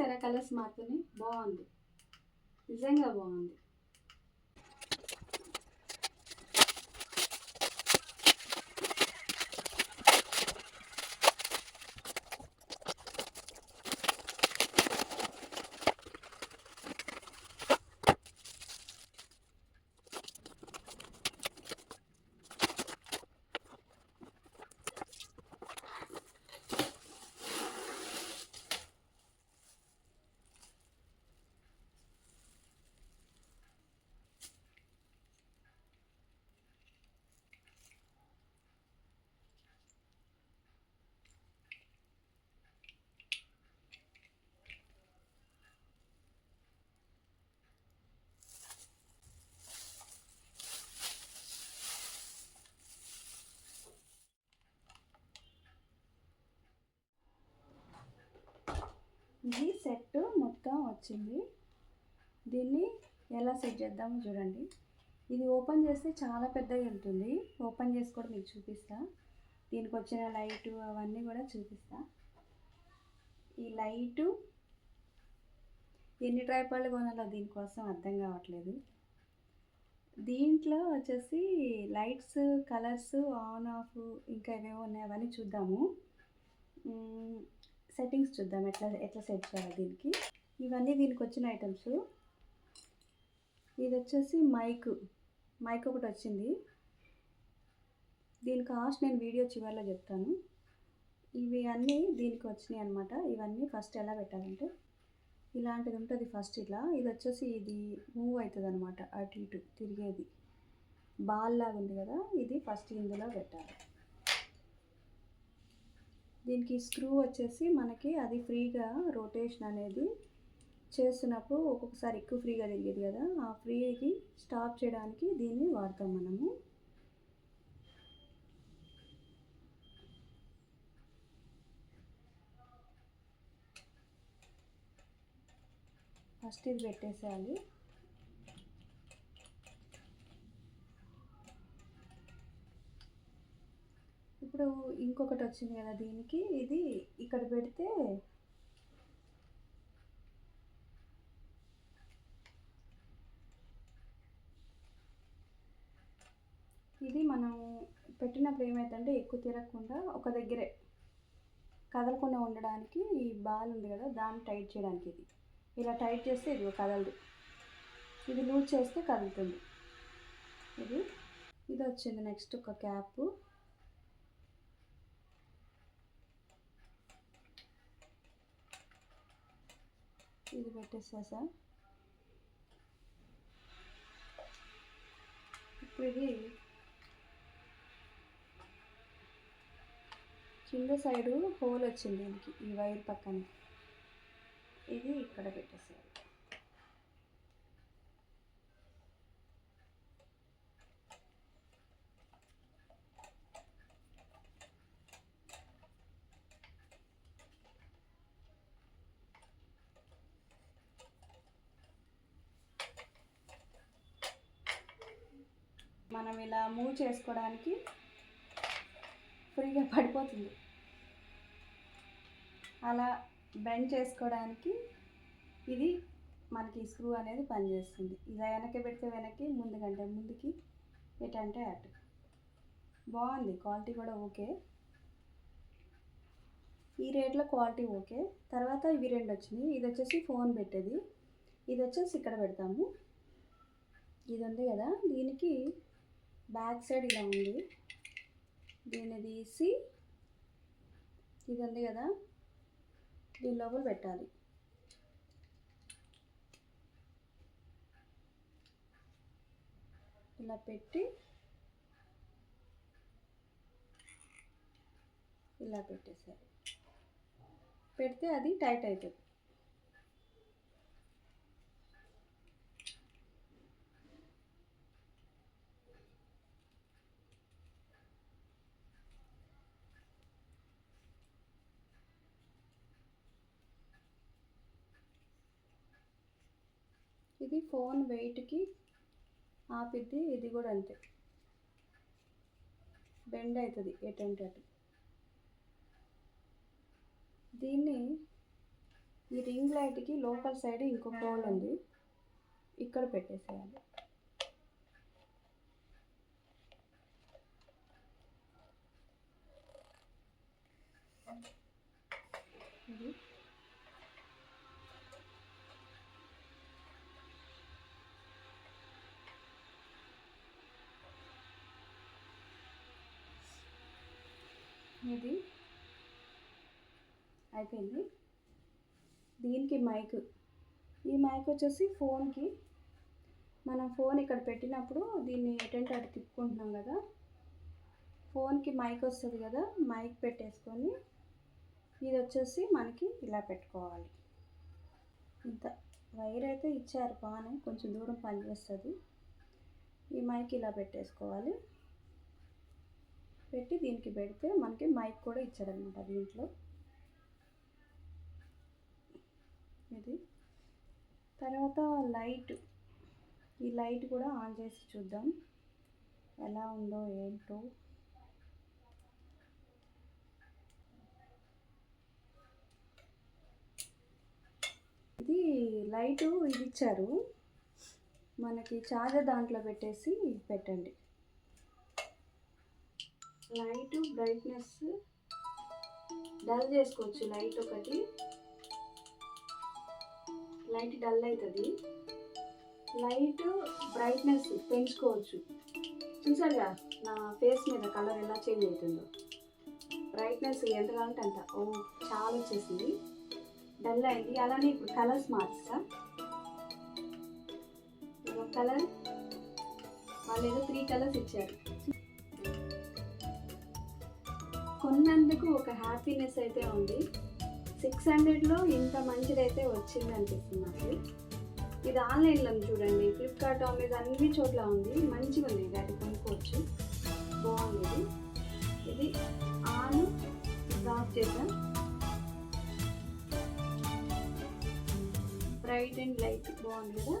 చూసారా కలర్స్ మాత్రమే బాగుంది. నిజంగా బాగుంది. ఇది సెట్ మొత్తం వచ్చింది. దీన్ని ఎలా సెట్ చేద్దామో చూడండి. ఇది ఓపెన్ చేస్తే చాలా పెద్దగా వెళ్తుంది ఓపెన్ చేసి కూడా మీకు చూపిస్తా. దీనికి వచ్చిన లైటు అవన్నీ కూడా చూపిస్తా. ఈ లైటు ఎన్ని ట్రైపాళ్ళు కొనాలో దీనికోసం అర్థం కావట్లేదు. దీంట్లో వచ్చేసి లైట్స్ కలర్స్ ఆన్ ఆఫ్ ఇంకా ఏవేవో ఉన్నాయి అవన్నీ చూద్దాము. సెట్టింగ్స్ చూద్దాం. ఎట్లా ఎట్లా సెట్ చేయాలి దీనికి? ఇవన్నీ దీనికి వచ్చిన ఐటమ్స్ ఇది వచ్చేసి మైక్ మైక్ ఒకటి వచ్చింది. దీని కాస్ట్ నేను వీడియో చివరిలో చెప్తాను. ఇవి అన్నీ దీనికి వచ్చినాయి అనమాట ఇవన్నీ ఫస్ట్ ఎలా పెట్టాలంటే ఇలాంటిది ఉంటుంది ఫస్ట్ ఇట్లా. ఇది వచ్చేసి ఇది మూవ్ అవుతుంది అనమాట అటు ఇటు తిరిగేది. బాల్ లాగా ఉంది కదా ఇది ఫస్ట్ ఇందులో పెట్టాలి. దీనికి స్క్రూ వచ్చేసి మనకి అది ఫ్రీగా రొటేషన్ అనేది చేస్తున్నప్పుడు ఒక్కొక్కసారి ఎక్కువ ఫ్రీగా తిరిగేది కదా ఆ ఫ్రీకి స్టాప్ చేయడానికి దీన్ని వాడతాం మనము. ఫస్ట్ ఇది పెట్టేసేయాలి. ఇప్పుడు ఇంకొకటి వచ్చింది కదా దీనికి. ఇది ఇక్కడ పెడితే ఇది మనం పెట్టినప్పుడు ఏమైందంటే ఎక్కువ తిరగకుండా ఒక దగ్గరే కదలకుండా ఉండడానికి ఈ బాల్ ఉంది కదా దాన్ని టైట్ చేయడానికి ఇది. ఇలా టైట్ చేస్తే ఇది కదలదు. ఇది లూజ్ చేస్తే కదులుతుంది. ఇది ఇది వచ్చింది నెక్స్ట్ ఒక క్యాప్. ఇది పెట్టేసేసా. ఇప్పుడు ఇది కింద సైడు హోల్ వచ్చింది దీనికి ఈ వైర్ పక్కన. ఇది ఇక్కడ పెట్టేసేయాలి. మనం ఇలా మూవ్ చేసుకోవడానికి ఫ్రీగా పడిపోతుంది. అలా బెండ్ చేసుకోవడానికి ఇది మనకి స్క్రూ అనేది పనిచేస్తుంది. ఇది వెనక్కి పెడితే వెనక్కి ముందుకంటే ముందుకి ఎటంటే అటు. బాగుంది. క్వాలిటీ కూడా ఓకే. ఈ రేట్లో క్వాలిటీ ఓకే. తర్వాత ఇవి రెండు వచ్చినాయి. ఇది వచ్చేసి ఫోన్ పెట్టేది. ఇది వచ్చేసి ఇక్కడ పెడతాము. ఇది ఉంది కదా. దీనికి బ్యాక్ సైడ్ ఇలా ఉంది. దీన్ని తీసి ఇది ఉంది కదా దీని లోపల పెట్టాలి. ఇలా పెట్టి ఇలా పెట్టేసారు పెడితే అది టైట్ అవుతుంది ఇది ఫోన్ వెయిట్కి ఆపిద్ది ఇది కూడా అంతే. బెండ్ అవుతుంది ఎటంటే అటు దీన్ని ఈ రింగ్ లైట్కి లోపల సైడ్ ఇంకో హోల్ ఉంది ఇక్కడ పెట్టేసేయాలి ఇది ఇది అయిపోయింది. దీనికి మైక్. ఈ మైక్ వచ్చేసి ఫోన్కి. మనం ఫోన్ ఇక్కడ పెట్టినప్పుడు దీన్ని ఎటెంట్ అటు తిప్పుకుంటున్నాం కదా. ఫోన్కి మైక్ వస్తుంది కదా మైక్ పెట్టేసుకొని ఇది వచ్చేసి మనకి ఇలా పెట్టుకోవాలి. ఇంత వైర్ అయితే ఇచ్చారు బాగానే కొంచెం దూరం పనిచేస్తుంది. ఈ మైక్ ఇలా పెట్టేసుకోవాలి. పెట్టి దీనికి పెడితే మనకి మైక్ కూడా ఇచ్చాడనమాట దీంట్లో ఇది. తర్వాత లైట్. ఈ లైట్ కూడా ఆన్ చేసి చూద్దాం. ఎలా ఉందో ఏంటో. ఇది లైటు ఇది ఇచ్చారు. మనకి చార్జర్ దాంట్లో పెట్టేసి పెట్టండి. Light brightness. డల్ చేసుకోవచ్చు లైట్ ఒకటి. లైట్ డల్ అవుతుంది లైట్ బ్రైట్నెస్ పెంచుకోవచ్చు. చూసారుగా నా ఫేస్ మీద కలర్ ఎలా చేంజ్ అవుతుందో. బ్రైట్నెస్ ఎంత కావాలంటే అంత. ఓ చాలా వచ్చేసింది. డల్ అయింది. అలానే ఇప్పుడు కలర్స్ మార్చా ఒక కలర్. వాళ్ళు ఏదో త్రీ కలర్స్ ఇచ్చారు. కొన్నందుకు ఒక హ్యాపీనెస్ అయితే ఉంది. సిక్స్ హండ్రెడ్లో ఇంత మంచిదైతే వచ్చింది అనిపిస్తుంది. నాకు ఇది ఆన్లైన్లో చూడండి. ఫ్లిప్కార్ట్ అమెజాన్ అన్ని చోట్ల ఉంది. మంచిగా ఉంది. ఇది అది కొనుక్కోవచ్చు. బాగుంది ఇది. ఇది ఆన్ ఆఫ్ చేద్దాం. బ్రైట్ అండ్ లైట్ బాగుంది కదా?